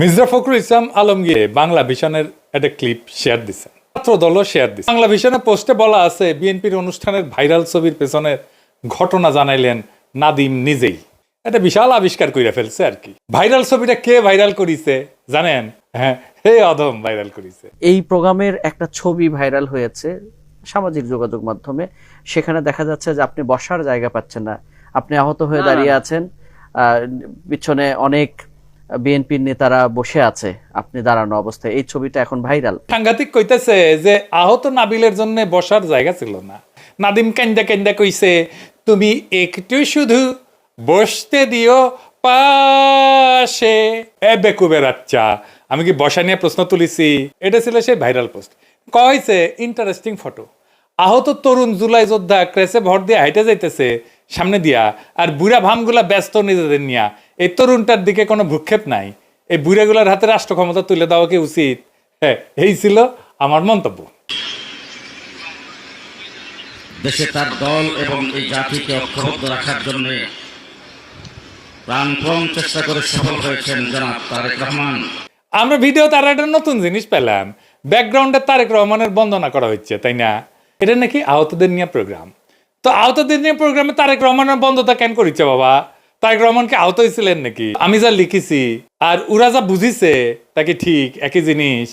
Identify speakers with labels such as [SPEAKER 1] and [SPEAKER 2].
[SPEAKER 1] মির্জা ফখরুল ইসলাম আলমগীর বাংলা ভিশনের একটা clip share দিচ্ছেন ছাত্র দলও শেয়ার দিচ্ছে বাংলা ভিশনের পোস্টে বলা আছে বিএনপির অনুষ্ঠানের ভাইরাল ছবির পেছনের ঘটনা জানাইলেন নাদিম নিজেই। এটা বিশাল আবিষ্কার করে ফেলছে আর কি। ভাইরাল ছবিটা কে ভাইরাল করিছে জানেন? হ্যাঁ হে অধম ভাইরাল করিছে।
[SPEAKER 2] এই প্রোগ্রামের একটা ছবি ভাইরাল হয়েছে সামাজিক যোগাযোগ মাধ্যমে। সেখানে দেখা যাচ্ছে যে আপনি বসার জায়গা পাচ্ছেন না। আপনি আহত হয়ে দাঁড়িয়ে আছেন। আহ, পিছনে অনেক বিএনপির নেতারা বসে আছে, আপনি দাঁড়ানো অবস্থায়। এই ছবিটা এখন ভাইরাল।
[SPEAKER 1] সাংঘাতিক কইতেছে যে আহত নাবিলের জন্য বসার জায়গা ছিল না। নাদিম কান্দা কান্দা কইছে, তুমি একটু শুধু বসতে দিও পাশে। এ বেকুবের আচ্ছা আমি কি বসা নিয়ে প্রশ্ন তুলিছি? এটা ছিল সেই ভাইরাল পোস্ট। কয়েছে ইন্টারেস্টিং ফটো। আহত তরুণ জুলাই যোদ্ধা ক্রেসে ভর দিয়ে হাইটে যাইতেছে সামনে দিয়া, আর বুড়া ভামগুলা ব্যস্ত নিজেদের নিয়া। এই তরুণটার দিকে কোনো ভ্রুক্ষেপ নাই। এই বুড়াগুলার হাতে রাষ্ট্র ক্ষমতা তুলে দেওয়া কি উচিত? হ্যাঁ এই ছিল আমার মন্তব্য।
[SPEAKER 3] দেশে তার দল এবং এই জাতিকে ঐক্যবদ্ধ রাখার জন্য প্রাণপণ চেষ্টা করে সফল হয়েছেন জনাব তারেক রহমান।
[SPEAKER 1] আমরা ভিডিও তার একটা নতুন জিনিস পেলাম। ব্যাকগ্রাউন্ডে তারেক রহমানের বন্দনা করা হচ্ছে তাই না? এটা নাকি আহতদের নিয়ে প্রোগ্রাম তো আহতদের নিয়ে প্রোগ্রামে তারেক রহমানের বন্ধতা কেন করিচ্ছে বাবা? তারেক রহমানকে আহত হয়েছিলেন নাকি? আমি যা লিখেছি, আর ওরা যা বুঝিছে, তাকে ঠিক একই জিনিস